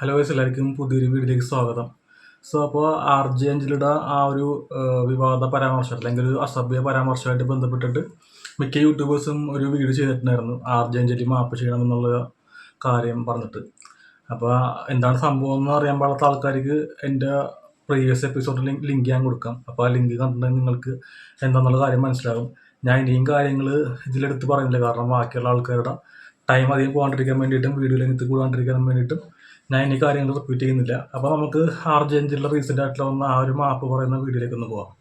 Hello വയസ്സ് എല്ലാവർക്കും പുതിയൊരു വീഡിയോയിലേക്ക് സ്വാഗതം. സോ അപ്പോൾ ആർ ജെ അഞ്ചലിയുടെ ആ ഒരു വിവാദ പരാമർശം അല്ലെങ്കിൽ ഒരു അസഭ്യ പരാമർശമായിട്ട് ബന്ധപ്പെട്ടിട്ട് മിക്ക യൂട്യൂബേഴ്സും ഒരു വീഡിയോ ചെയ്തിട്ടുണ്ടായിരുന്നു. ആർ ജെ അഞ്ചലി മാപ്പ് ചെയ്യണം എന്നുള്ള കാര്യം പറഞ്ഞിട്ട്. അപ്പോൾ എന്താണ് സംഭവം എന്ന് അറിയാൻ പാടാത്ത ആൾക്കാർക്ക് എന്റെ പ്രീവിയസ് എപ്പിസോഡിൽ ലിങ്ക് ഞാൻ കൊടുക്കാം. അപ്പോൾ ആ ലിങ്ക് കണ്ടിട്ടുണ്ടെങ്കിൽ നിങ്ങൾക്ക് എന്താണെന്നുള്ള കാര്യം മനസ്സിലാകും. ഞാൻ ഇനിയും കാര്യങ്ങൾ ഇതിലെടുത്ത് പറയുന്നില്ല. കാരണം ബാക്കിയുള്ള ആൾക്കാരുടെ ടൈം അധികം പോകാണ്ടിരിക്കാൻ വേണ്ടിയിട്ടും വീഡിയോ ലെങ്ത് കൂടാണ്ടിരിക്കാൻ വേണ്ടിയിട്ടും ഞാൻ ഇനി കാര്യങ്ങൾ റിപ്പീറ്റ് ചെയ്യുന്നില്ല. അപ്പോൾ നമുക്ക് ആർജന്റിലുള്ള റീസെന്റ് ആയിട്ടുള്ള വന്ന ആ ഒരു മാപ്പ് പറയുന്ന വീഡിയോയിലേക്ക് ഒന്ന് പോവാം.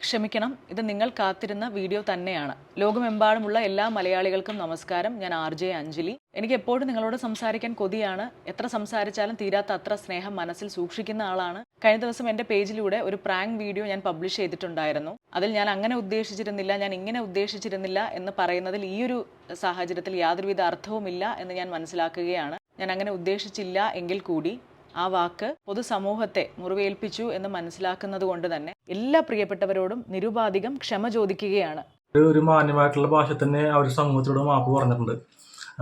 ക്ഷമിക്കണം ഇത് നിങ്ങൾ കാത്തിരുന്ന വീഡിയോ തന്നെയാണ്. ലോകമെമ്പാടുമുള്ള എല്ലാ മലയാളികൾക്കും നമസ്കാരം. ഞാൻ ആർ ജെ അഞ്ജലി. എനിക്ക് എപ്പോഴും നിങ്ങളോട് സംസാരിക്കാൻ കൊതിയാണ്. എത്ര സംസാരിച്ചാലും തീരാത്ത അത്ര സ്നേഹം മനസ്സിൽ സൂക്ഷിക്കുന്ന ആളാണ്. കഴിഞ്ഞ ദിവസം എന്റെ പേജിലൂടെ ഒരു പ്രാങ്ക് വീഡിയോ ഞാൻ പബ്ലിഷ് ചെയ്തിട്ടുണ്ടായിരുന്നു. അതിൽ ഞാൻ അങ്ങനെ ഉദ്ദേശിച്ചിരുന്നില്ല ഞാൻ ഇങ്ങനെ ഉദ്ദേശിച്ചിരുന്നില്ല എന്ന് പറയുന്നതിൽ ഈ ഒരു സാഹചര്യത്തിൽ യാതൊരുവിധ അർത്ഥവുമില്ല എന്ന് ഞാൻ മനസ്സിലാക്കുകയാണ്. ഞാൻ അങ്ങനെ ഉദ്ദേശിച്ചില്ല എങ്കിൽ കൂടി ആ വാക്ക് പൊതുസമൂഹത്തെ മുറിവേൽപ്പിച്ചു എന്ന് മനസ്സിലാക്കുന്നത് കൊണ്ട് തന്നെ എല്ലാ പ്രിയപ്പെട്ടവരോടും നിരുപാധികം ക്ഷമ ചോദിക്കുകയാണ്. ഒരു മാന്യമായിട്ടുള്ള ഭാഷ തന്നെ അവർ സമൂഹത്തിലൂടെ മാപ്പ് പറഞ്ഞിട്ടുണ്ട്.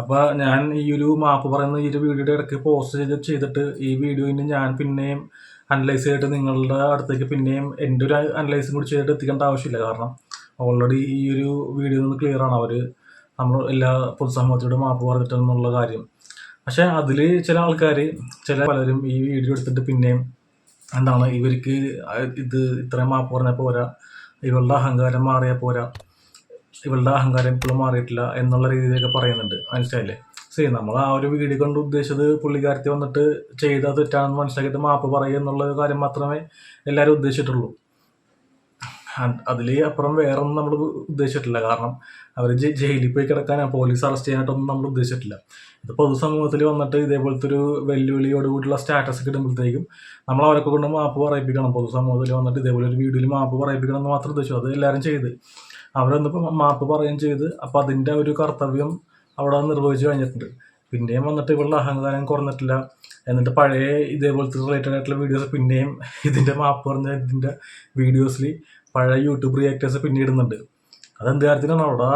അപ്പോൾ ഞാൻ ഈ ഒരു മാപ്പ് പറയുന്ന ഈ ഒരു വീഡിയോയുടെ ഇടയ്ക്ക് പോസ്റ്റ് ചെയ്ത് ചെയ്തിട്ട് ഈ വീഡിയോയിന് ഞാൻ പിന്നെയും അനലൈസ് ചെയ്തിട്ട് നിങ്ങളുടെ അടുത്തേക്ക് പിന്നെയും എന്റെ ഒരു അനലൈസും കൂടി ചെയ്തിട്ട് എത്തിക്കേണ്ട ആവശ്യമില്ല. കാരണം ഓൾറെഡി ഈ ഒരു വീഡിയോ നിന്ന് ക്ലിയർ ആണ്. അവർ നമ്മൾ എല്ലാ പൊതുസമൂഹത്തിലൂടെ മാപ്പ് പറഞ്ഞിട്ടെന്നുള്ള കാര്യം. പക്ഷെ അതിൽ ചില ആൾക്കാർ ചില പലരും ഈ വീഡിയോ എടുത്തിട്ട് പിന്നെയും എന്താണ് ഇവർക്ക് ഇത് ഇത്രയും മാപ്പ് പറഞ്ഞാൽ പോരാ ഇവളുടെ അഹങ്കാരം മാറിയാൽ പോരാ ഇവളുടെ അഹങ്കാരം ഇപ്പോഴും മാറിയിട്ടില്ല എന്നുള്ള രീതിയിലൊക്കെ പറയുന്നുണ്ട് മനസ്സിലായില്ലേ? സീ നമ്മൾ ആ ഒരു വീഡിയോ കൊണ്ട് ഉദ്ദേശിച്ചത് പുള്ളിക്കാരത്തി വന്നിട്ട് ചെയ്ത തെറ്റാണെന്ന് മനസ്സിലാക്കിയിട്ട് മാപ്പ് പറയുക എന്നുള്ള കാര്യം മാത്രമേ എല്ലാവരും ഉദ്ദേശിച്ചിട്ടുള്ളൂ. അതിൽ അപ്പുറം വേറെ ഒന്നും നമ്മൾ ഉദ്ദേശിച്ചിട്ടില്ല. കാരണം അവർ ജയിലിൽ പോയി കിടക്കാൻ പോലീസ് അറസ്റ്റ് ചെയ്യാനായിട്ടൊന്നും നമ്മൾ ഉദ്ദേശിച്ചിട്ടില്ല. ഇത് പൊതുസമൂഹത്തിൽ വന്നിട്ട് ഇതേപോലത്തെ ഒരു വെല്ലുവിളിയോടുകൂടിയുള്ള സ്റ്റാറ്റസ് കിട്ടുമ്പോഴത്തേക്കും നമ്മൾ അവരൊക്കെ കൊണ്ട് മാപ്പ് പറയിപ്പിക്കണം. പൊതുസമൂഹത്തിൽ വന്നിട്ട് ഇതേപോലെ ഒരു വീഡിയോയിൽ മാപ്പ് പറയിപ്പിക്കണം എന്ന് മാത്രം ഉദ്ദേശിച്ചു. അത് എല്ലാവരും ചെയ്ത്. അവരൊന്നിപ്പോൾ മാപ്പ് പറയുകയും ചെയ്ത്. അപ്പോൾ അതിന്റെ ഒരു കർത്തവ്യം അവിടെ നിർവഹിച്ചു കഴിഞ്ഞിട്ടുണ്ട്. പിന്നെയും വന്നിട്ട് ഇവളുടെ അഹങ്കാരം കുറഞ്ഞിട്ടില്ല. എന്നിട്ട് പഴയ ഇതേപോലത്തെ റിലേറ്റഡ് ആയിട്ടുള്ള വീഡിയോസ് പിന്നെയും ഇതിന്റെ മാപ്പ് പറഞ്ഞ ഇതിന്റെ വീഡിയോസിൽ പഴയ യൂട്യൂബ് റിയാക്ടേഴ്സ് പിന്നെ ഇടുന്നുണ്ട്. അതെന്ത് കാര്യത്തിനാണ്? അവിടെ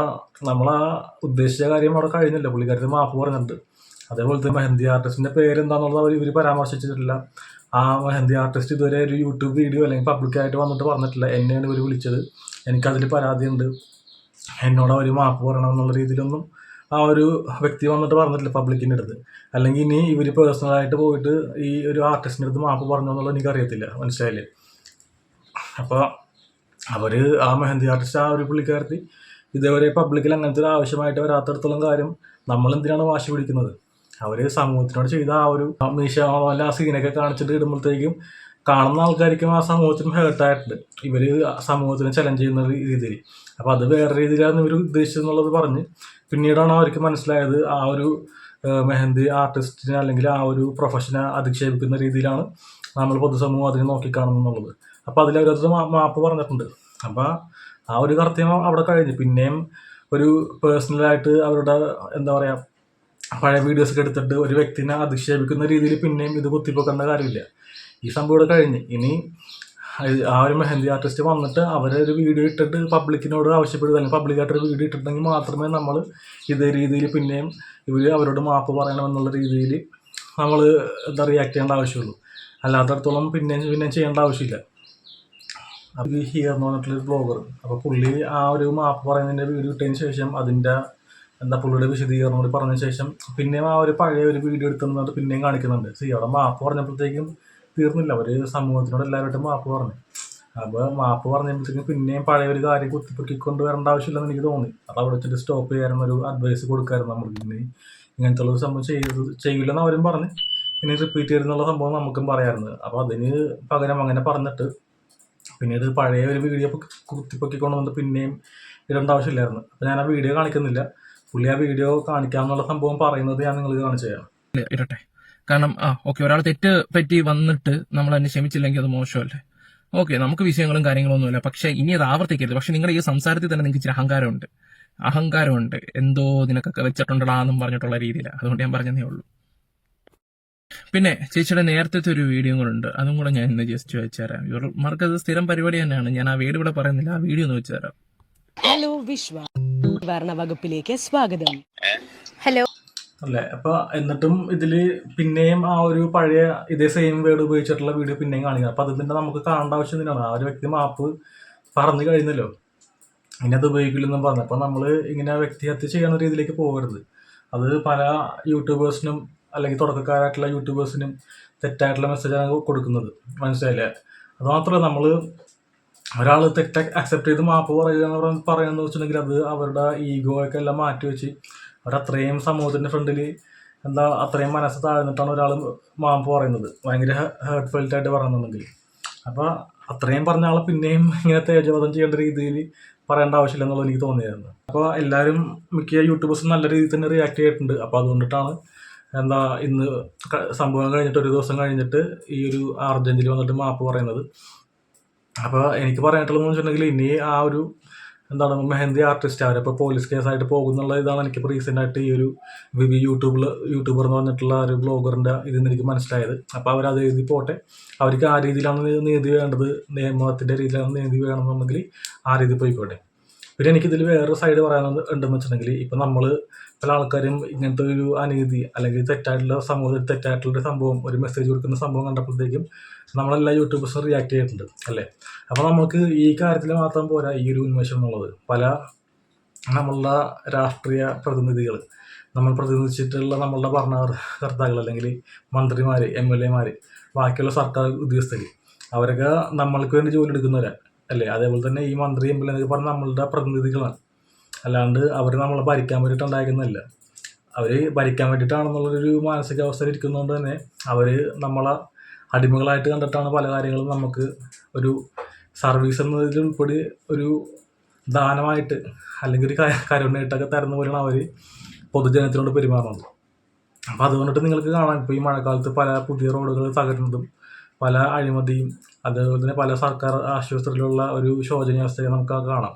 നമ്മളാ ഉദ്ദേശിച്ച കാര്യം അവിടെ കഴിഞ്ഞില്ല. പുള്ളിക്കാരത്തിൽ മാപ്പ് പറഞ്ഞിട്ടുണ്ട്. തന്നെ മെഹന്തി ആർട്ടിസ്റ്റിന്റെ പേരെന്താണെന്നുള്ളത് അവർ ഇവർ പരാമർശിച്ചിട്ടില്ല. ആ മെഹന്തി ആർട്ടിസ്റ്റ് ഇതുവരെ ഒരു യൂട്യൂബ് വീഡിയോ അല്ലെങ്കിൽ പബ്ലിക്കായിട്ട് വന്നിട്ട് പറഞ്ഞിട്ടില്ല. എന്നെയാണ് ഇവർ വിളിച്ചത്. എനിക്കതിൽ പരാതിയുണ്ട്. എന്നോട് അവർ മാപ്പ് പറയണം എന്നുള്ള രീതിയിലൊന്നും ആ ഒരു വ്യക്തി വന്നിട്ട് പറഞ്ഞിട്ടില്ല പബ്ലിക്കിന്റെ അടുത്ത്. അല്ലെങ്കിൽ ഇനി ഇവർ പേഴ്സണലായിട്ട് പോയിട്ട് ഈ ഒരു ആർട്ടിസ്റ്റിന്റെ അടുത്ത് മാപ്പ് പറഞ്ഞു എന്നുള്ളത് എനിക്കറിയത്തില്ല. മനസ്സിലായില്ലേ? അപ്പോൾ അവർ ആ മെഹന്തി ആർട്ടിസ്റ്റ് ആ ഒരു പുള്ളിക്കാരത്തി ഇതേവരെ പബ്ലിക്കിൽ അങ്ങനത്തെ ഒരു ആവശ്യമായിട്ട് വരാത്തടത്തോളം കാര്യം നമ്മൾ എന്തിനാണ് വാശി പിടിക്കുന്നത്? അവർ സമൂഹത്തിനോട് ചെയ്ത ആ ഒരു മീശ വല്ല ആ സീനൊക്കെ കാണിച്ചിട്ട് ഇടുമ്പോഴത്തേക്കും കാണുന്ന ആൾക്കാർക്കും ആ സമൂഹത്തിനും ഹേർട്ടായിട്ടുണ്ട് ഇവർ സമൂഹത്തിനെ ചലഞ്ച് ചെയ്യുന്ന രീതിയിൽ. അപ്പോൾ അത് വേറെ രീതിയിലാണ് ഇവർ ഉദ്ദേശിച്ചതെന്നുള്ളത് പറഞ്ഞ് പിന്നീടാണ് അവർക്ക് മനസ്സിലായത് ആ ഒരു മെഹന്തി ആർട്ടിസ്റ്റിനെ അല്ലെങ്കിൽ ആ ഒരു പ്രൊഫഷനെ അധിക്ഷേപിക്കുന്ന രീതിയിലാണ് നമ്മൾ പൊതുസമൂഹം അതിനെ നോക്കിക്കാണുന്നുള്ളത് അപ്പോൾ അവരത് മാപ്പ് പറഞ്ഞിട്ടുണ്ട്. അപ്പോൾ ആ ഒരു കർത്തവ്യം അവിടെ കഴിഞ്ഞു. പിന്നെയും ഒരു പേഴ്സണലായിട്ട് അവരുടെ എന്താ പറയുക പഴയ വീഡിയോസ് ഒക്കെ എടുത്തിട്ട് ഒരു വ്യക്തിനെ അധിക്ഷേപിക്കുന്ന രീതിയിൽ പിന്നെയും ഇത് കുത്തിപ്പൊക്കേണ്ട കാര്യമില്ല. ഈ സംഭവം ഇവിടെ കഴിഞ്ഞ്. ഇനി ആ ഒരു മെഹന്തി ആർട്ടിസ്റ്റ് വന്നിട്ട് അവരെ ഒരു വീഡിയോ ഇട്ടിട്ട് പബ്ലിക്കിനോട് ആവശ്യപ്പെടുക. അല്ലെങ്കിൽ പബ്ലിക്കായിട്ട് ഒരു വീഡിയോ ഇട്ടിട്ടുണ്ടെങ്കിൽ മാത്രമേ നമ്മൾ ഇതേ രീതിയിൽ പിന്നെയും ഇവർ അവരോട് മാപ്പ് പറയണമെന്നുള്ള രീതിയിൽ നമ്മൾ എന്താ റിയാക്ട് ചെയ്യേണ്ട ആവശ്യമുള്ളൂ. അല്ലാത്തടത്തോളം പിന്നെയും പിന്നെയും ചെയ്യേണ്ട ആവശ്യമില്ല. ഈ ഹിയർ എന്ന് പറഞ്ഞിട്ടുള്ളൊരു ബ്ലോഗർ അപ്പോൾ പുള്ളി ആ ഒരു മാപ്പ് പറയുന്നതിന്റെ വീഡിയോ ഇട്ടതിന് ശേഷം അതിന്റെ എന്താ പുള്ളിയുടെ വിശദീകരണം കൂടി പറഞ്ഞ ശേഷം പിന്നെയും ആ ഒരു പഴയ ഒരു വീഡിയോ എടുക്കുന്നത് പിന്നെയും കാണിക്കുന്നുണ്ട്. സി അവിടെ മാപ്പ് പറഞ്ഞപ്പോഴത്തേക്കും തീർന്നില്ല. അവർ സമൂഹത്തിനോട് എല്ലാവരുമായിട്ടും മാപ്പ് പറഞ്ഞു. അപ്പോൾ മാപ്പ് പറഞ്ഞപ്പോഴത്തേക്കും പിന്നെയും പഴയ ഒരു കാര്യം കുത്തിപ്പൊക്കിക്കൊണ്ട് വരേണ്ട ആവശ്യമില്ലെന്ന് എനിക്ക് തോന്നി. അത് അവിടെ വെച്ചിട്ട് സ്റ്റോപ്പ് ചെയ്യാനും ഒരു അഡ്വൈസ് കൊടുക്കായിരുന്നു നമ്മൾ ഇനി ഇങ്ങനത്തെ ഒരു സംഭവം ചെയ്ത് ചെയ്യില്ലെന്ന് അവരും പറഞ്ഞ്. ഇനി റിപ്പീറ്റ് ചെയ്തെന്നുള്ള സംഭവം നമുക്കും പറയാമായിരുന്നു അപ്പോൾ അതിന് പകരം അങ്ങനെ പറഞ്ഞിട്ട് പിന്നീട് പഴയ ഒരു വീഡിയോ കുത്തിപ്പൊക്കിക്കൊണ്ട് വന്ന് പിന്നെയും ഇടേണ്ട ആവശ്യമില്ലായിരുന്നു അപ്പം ഞാൻ ആ വീഡിയോ കാണിക്കുന്നില്ല. പുള്ളി ആ വീഡിയോ കാണിക്കാമെന്നുള്ള സംഭവം പറയുന്നത് ഞാൻ നിങ്ങൾ കാണിച്ചു തരാം. ഇരട്ടെ കാരണം ആ ഓക്കെ ഒരാൾ തെറ്റ് പറ്റി വന്നിട്ട് നമ്മൾ അതിനെ ക്ഷമിച്ചില്ലെങ്കിൽ അത് മോശമല്ലേ? ഓക്കെ നമുക്ക് വിഷയങ്ങളും കാര്യങ്ങളും ഒന്നുമില്ല പക്ഷെ ഇനി അത് ആവർത്തിക്കരുത്. പക്ഷെ നിങ്ങളുടെ ഈ സംസാരത്തിൽ തന്നെ നിങ്ങൾക്ക് ഇച്ചിരി അഹങ്കാരമുണ്ട്. അഹങ്കാരമുണ്ട്. എന്തോ നിനക്കൊക്കെ വെച്ചിട്ടുണ്ടാന്നും പറഞ്ഞിട്ടുള്ള രീതിയിലാണ് അതുകൊണ്ട് ഞാൻ പറഞ്ഞതേ ഉള്ളൂ. പിന്നെ ചേച്ചിയുടെ നേരത്തെ ഒരു വീഡിയോ കൂടെ ഉണ്ട്. അതും കൂടെ ഞാൻ ഇന്ന് ജസ്റ്റ് വെച്ചുതരാം ഇവർക്ക് അത് സ്ഥിരം പരിപാടി തന്നെയാണ്. ഞാൻ ആ വീഡിയോ ഇവിടെ പറയുന്നില്ല. ആ വീഡിയോ ഒന്ന് വെച്ചു തരാം. ഹലോ വിശ്വ. നിവാരണ വകുപ്പിലേക്ക് സ്വാഗതം. ഹലോ. അല്ലെ? അപ്പൊ എന്നിട്ടും ഇതിൽ പിന്നെയും ആ ഒരു പഴയ ഇതേ സെയിം വേർഡ് ഉപയോഗിച്ചിട്ടുള്ള വീഡിയോ പിന്നെയും കാണിക്കുന്നത് അതിൽ തന്നെ നമുക്ക് കാണേണ്ട ആവശ്യം തന്നെയാണ് ആ ഒരു വ്യക്തി മാപ്പ് പറഞ്ഞു കഴിഞ്ഞല്ലോ. ഇനി അത് ഉപയോഗിക്കില്ലെന്നും പറഞ്ഞു. അപ്പൊ നമ്മൾ ഇങ്ങനെ വ്യക്തിഹത്യ ചെയ്യുന്ന രീതിയിലേക്ക് പോകരുത്. അത് പല യൂട്യൂബേഴ്സിനും അല്ലെങ്കിൽ തുടക്കക്കാരായിട്ടുള്ള യൂട്യൂബേഴ്സിനും തെറ്റായിട്ടുള്ള മെസ്സേജാണ് കൊടുക്കുന്നത്. മനസ്സിലായില്ലേ? അതുമാത്രമല്ല നമ്മൾ ഒരാൾ തെറ്റ അക്സെപ്റ്റ് ചെയ്ത് മാപ്പ് പറയുക പറയുന്നത് വെച്ചിട്ടുണ്ടെങ്കിൽ അത് അവരുടെ ഈഗോ ഒക്കെ എല്ലാം മാറ്റി വെച്ച് അവരത്രയും സമൂഹത്തിന്റെ ഫ്രണ്ടിൽ എന്താ അത്രയും മനസ്സ് താഴ്ന്നിട്ടാണ് ഒരാൾ മാപ്പ് പറയുന്നത്. ഭയങ്കര ഹേർട്ട് ആയിട്ട് പറയുന്നുണ്ടെങ്കിൽ. അപ്പോൾ അത്രയും പറഞ്ഞ ആളെ പിന്നെയും ഇങ്ങനെ തേജോധം ചെയ്യേണ്ട രീതിയിൽ പറയേണ്ട ആവശ്യമില്ല എന്നുള്ളത് എനിക്ക് തോന്നിയായിരുന്നു. അപ്പോൾ എല്ലാവരും മിക്ക യൂട്യൂബേഴ്സും നല്ല രീതിയിൽ തന്നെ റിയാക്ട് ചെയ്തിട്ടുണ്ട്. അപ്പോൾ അതുകൊണ്ടിട്ടാണ് എന്താ ഇന്ന് സംഭവം കഴിഞ്ഞിട്ട് ഒരു ദിവസം കഴിഞ്ഞിട്ട് ഈ ഒരു അർജന്റീന വന്നിട്ട് മാപ്പ് പറയുന്നത്. അപ്പോൾ എനിക്ക് പറയാനുള്ളതെന്ന് വെച്ചിട്ടുണ്ടെങ്കിൽ ഇനി ആ ഒരു എന്താണ് മെഹന്തി ആർട്ടിസ്റ്റ് അവരിപ്പോൾ പോലീസ് കേസായിട്ട് പോകുന്നുള്ള ഇതാണ് എനിക്കിപ്പോൾ റീസെന്റ് ആയിട്ട് ഈ ഒരു വിവി യൂട്യൂബിൽ യൂട്യൂബർ എന്ന് പറഞ്ഞിട്ടുള്ള ഒരു ബ്ലോഗറിന്റെ ഇതിൽ നിന്ന് എനിക്ക് മനസ്സിലായത്. അപ്പോൾ അവരത് എഴുതി പോട്ടെ. അവർക്ക് ആ രീതിയിലാണ് നീതി വേണ്ടത് നിയമത്തിന്റെ രീതിയിലാണ് നീതി വേണമെന്നുണ്ടെങ്കിൽ ആ രീതി പോയിക്കോട്ടെ. പിന്നെ എനിക്കിതിൽ വേറൊരു സൈഡ് പറയാനുള്ളത് ഉണ്ടെന്ന് വെച്ചിട്ടുണ്ടെങ്കിൽ ഇപ്പം നമ്മൾ പല ആൾക്കാരും ഇങ്ങനത്തെ ഒരു അനീതി അല്ലെങ്കിൽ തെറ്റായിട്ടുള്ള സമൂഹത്തിൽ തെറ്റായിട്ടുള്ള ഒരു സംഭവം ഒരു മെസ്സേജ് കൊടുക്കുന്ന സംഭവം കണ്ടപ്പോഴത്തേക്കും നമ്മളെല്ലാ യൂട്യൂബേഴ്സും റിയാക്ട് ചെയ്തിട്ടുണ്ട് അല്ലേ? അപ്പോൾ നമുക്ക് ഈ കാര്യത്തിൽ മാത്രം പോരാ ഈ ഒരു ഉന്മേഷം എന്നുള്ളത്. പല നമ്മളുടെ രാഷ്ട്രീയ പ്രതിനിധികൾ നമ്മൾ പ്രതിനിധിച്ചിട്ടുള്ള നമ്മളുടെ ഭരണകർത്താക്കൾ അല്ലെങ്കിൽ മന്ത്രിമാർ എം എൽ എമാർ ബാക്കിയുള്ള സർക്കാർ ഉദ്യോഗസ്ഥർ അവരൊക്കെ നമ്മൾക്ക് വേണ്ടി ജോലി എടുക്കുന്നവരാ. അല്ലേ? അതേപോലെ തന്നെ ഈ മന്ത്രി എം എ എന്നൊക്കെ പറഞ്ഞാൽ നമ്മളുടെ പ്രതിനിധികളാണ്. അല്ലാണ്ട് അവർ നമ്മളെ ഭരിക്കാൻ വേണ്ടിയിട്ട് ഉണ്ടായിരിക്കുന്നതല്ല അവർ ഭരിക്കാൻ വേണ്ടിയിട്ടാണെന്നുള്ളൊരു മാനസികാവസ്ഥയിൽ ഇരിക്കുന്നതുകൊണ്ട് തന്നെ അവർ നമ്മളെ അടിമകളായിട്ട് കണ്ടിട്ടാണ് പല കാര്യങ്ങളും നമുക്ക് ഒരു സർവീസ് എന്നതിലുൾപ്പെടെ ഒരു ദാനമായിട്ട് അല്ലെങ്കിൽ ഒരു കരുണയായിട്ടൊക്കെ തരുന്ന പോലെയാണ് അവർ പൊതുജനത്തിനോട് പെരുമാറുന്നത്. അപ്പോൾ അതുകൊണ്ടിട്ട് നിങ്ങൾക്ക് കാണാം ഇപ്പോൾ ഈ മഴക്കാലത്ത് പല പുതിയ റോഡുകൾ തകരുന്നതും പല അഴിമതിയും അതേപോലെ തന്നെ പല സർക്കാർ ആശുപത്രിയിലുള്ള ഒരു ശോചനീയാവസ്ഥയെ നമുക്ക് കാണാം.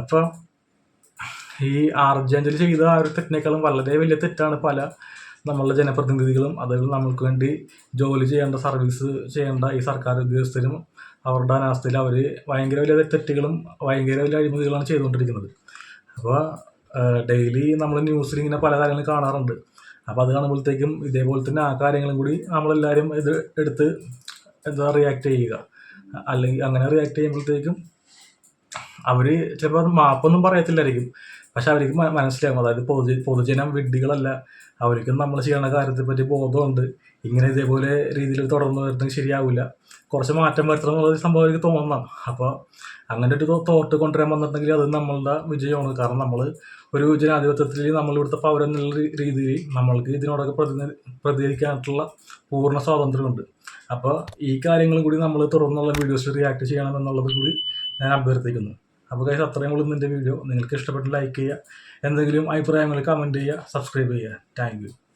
അപ്പോൾ ഈ ആർജന്റീന ചെയ്ത ആ ഒരു തെറ്റിനേക്കാളും വളരെ വലിയ തെറ്റാണ് പല നമ്മളുടെ ജനപ്രതിനിധികളും അതേപോലെ നമ്മൾക്ക് വേണ്ടി ജോലി ചെയ്യേണ്ട സർവീസ് ചെയ്യേണ്ട ഈ സർക്കാർ ഉദ്യോഗസ്ഥരും അവരുടെ അനാസ്ഥയിൽ അവർ ഭയങ്കര വലിയ തെറ്റുകളും ഭയങ്കര വലിയ അഴിമതികളാണ് ചെയ്തുകൊണ്ടിരിക്കുന്നത്. അപ്പോൾ ഡെയിലി നമ്മൾ ന്യൂസിൽ ഇങ്ങനെ പല കാര്യങ്ങളും കാണാറുണ്ട്. അപ്പോൾ അത് കാണുമ്പോഴത്തേക്കും ഇതേപോലെ തന്നെ ആ കാര്യങ്ങളും കൂടി നമ്മളെല്ലാവരും ഇത് എടുത്ത് എന്താ റിയാക്ട് ചെയ്യുക? അല്ലെങ്കിൽ അങ്ങനെ റിയാക്ട് ചെയ്യുമ്പോഴത്തേക്കും അവർ ചിലപ്പോൾ മാപ്പൊന്നും പറയത്തില്ലായിരിക്കും. പക്ഷെ അവർക്ക് മനസ്സിലാകും. അതായത് പൊതു പൊതുജനം വിഡ്ഢികളല്ല. അവർക്കും നമ്മൾ ചെയ്യുന്ന കാര്യത്തെ പറ്റി ബോധമുണ്ട്. ഇങ്ങനെ ഇതേപോലെ രീതിയിൽ തുടർന്ന് വരുന്നത് ശരിയാവില്ല കുറച്ച് മാറ്റം വരുത്തണം എന്നുള്ളൊരു സംഭവം എനിക്ക് തോന്നണം. അപ്പോൾ അങ്ങനെ ഒരു തോട്ട് കൊണ്ടുവരാൻ വന്നിട്ടുണ്ടെങ്കിൽ അത് നമ്മളുടെ വിജയമാണ്. കാരണം നമ്മൾ ഒരു ജനാധിപത്യത്തിൽ നമ്മൾ ഇവിടുത്തെ പൗരൻ എന്നുള്ള രീതിയിൽ നമ്മൾക്ക് ഇതിനോടൊക്കെ പ്രതി പ്രതികരിക്കാനായിട്ടുള്ള പൂർണ സ്വാതന്ത്ര്യമുണ്ട്. അപ്പോൾ ഈ കാര്യങ്ങളും കൂടി നമ്മൾ തുടർന്നുള്ള വീഡിയോസ് റിയാക്ട് ചെയ്യണം എന്നുള്ളത് കൂടി ഞാൻ അഭ്യർത്ഥിക്കുന്നു. അപ്പോൾ കൈസ് അത്രയും ഉള്ളൂ എന്റെ വീഡിയോ നിങ്ങൾക്ക് ഇഷ്ടപ്പെട്ട് ലൈക്ക് ചെയ്യുക. എന്തെങ്കിലും അഭിപ്രായങ്ങൾ കമന്റ് ചെയ്യുക. സബ്സ്ക്രൈബ് ചെയ്യുക. താങ്ക്